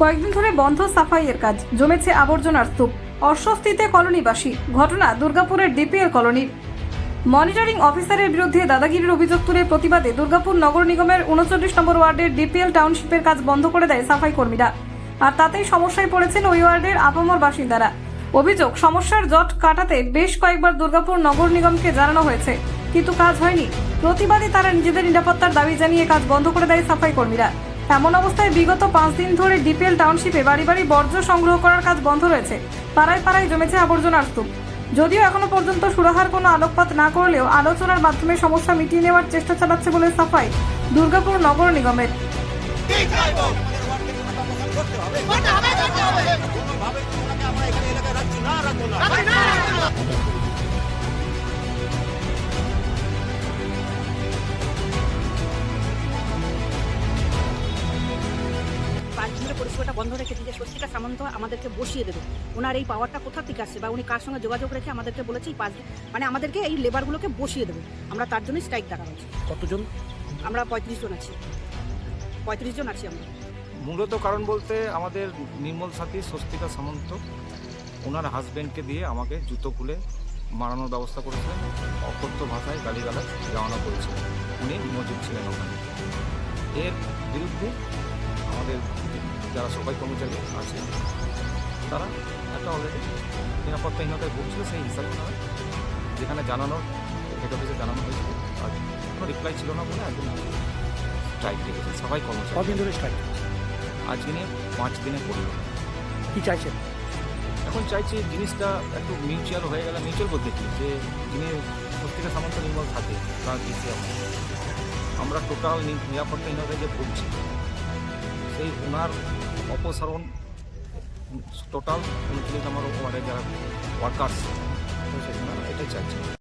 কয়েকদিন ধরে বন্ধ সাফাইয়ের কাজ। জমেছে আবর্জনার স্তূপ। অস্বস্তিতে কলোনিবাসী। ঘটনা দুর্গাপুরের ডিপিএল কলোনির। মনিটরিং অফিসারের বিরুদ্ধে দাদাগিরির অভিযোগ তুলে প্রতিবাদে দুর্গাপুর নগর নিগমের উনচল্লিশ নম্বর ওয়ার্ডের ডিপিএল টাউনশিপের কাজ বন্ধ করে দেয় সাফাই কর্মীরা। আর তাতেই সমস্যায় পড়েছেন ওই ওয়ার্ডের আপামর বাসিন্দারা। অভিযোগ, সমস্যার জট কাটাতে বেশ কয়েকবার দুর্গাপুর নগর নিগমকে জানানো হয়েছে, কিন্তু কাজ হয়নি। প্রতিবাদে তারা নিজেদের নিরাপত্তার দাবি জানিয়ে কাজ বন্ধ করে দেয় সাফাই কর্মীরা। এমন অবস্থায় বিগত পাঁচ দিন ধরে ডিপিএল টাউনশিপে বাড়ি বাড়ি বর্জ্য সংগ্রহ করার কাজ বন্ধ রয়েছে। পাড়ায় পাড়ায় জমেছে আবর্জনার স্তূপ। যদিও এখনও পর্যন্ত সুরাহার কোনো আলোকপাত না করলেও আলোচনার মাধ্যমে সমস্যা মিটিয়ে নেওয়ার চেষ্টা চালাচ্ছে বলে সাফাই দুর্গাপুর নগর নিগমের। দিনের পরিষেবাটা বন্ধ রেখে দিয়ে স্বস্তিকা সামন্ত আমাদেরকে বসিয়ে দেবে। ওনার এই পাওয়ারটা কোথা থেকে আসছে বা উনি কার সঙ্গে যোগাযোগ রেখে আমাদেরকে বলেছে এই পাঁচ মানে আমাদেরকে এই লেবারগুলোকে বসিয়ে দেবে। আমরা তার জন্যই স্ট্রাইক ডাকা হয়েছে কতজন? আমরা পঁয়ত্রিশ জন আছি। পঁয়ত্রিশ জন আছি আমরা। মূলত কারণ বলতে আমাদের নির্মল সাথী স্বস্তিকা সামন্ত ওনার হাজব্যান্ডকে দিয়ে আমাকে জুতো খুলে মারানোর ব্যবস্থা করেছিলেন অকথ্য ভাষায় গালিগালাজ জানানো করেছিলেন উনি মজুদ ছিলেন ওখানে। এর বিরুদ্ধে আমাদের যারা সবাই কর্মচারী আছে তারা একটা অলরেডি নিরাপত্তাহীনতায় ভুগছিল সেই হিসাবে তারা যেখানে জানানোর হেড অফিসে জানানো হয়েছিল আর কোনো রিপ্লাই ছিল না বলে একদম স্ট্রাইক রেখেছে সবাই কর্মচারী। কদিন ধরে স্ট্রাইক আজকে নিয়ে পাঁচ দিনে পড়ল। কি চাইছেন? এখন চাইছি জিনিসটা একটু মিউচুয়াল হয়ে গেলে মিউচুয়াল বলতে কি? যে যিনি প্রত্যেকের সামন্ত নির্মল থাকে তার আমরা টোটাল নিরাপত্তাহীনতায় যে ভুগছি সেই ওনার অপসারণ টোটাল আমার ওয়ার্ডে যারা ওয়ার্কার্স এটাই চাইছি।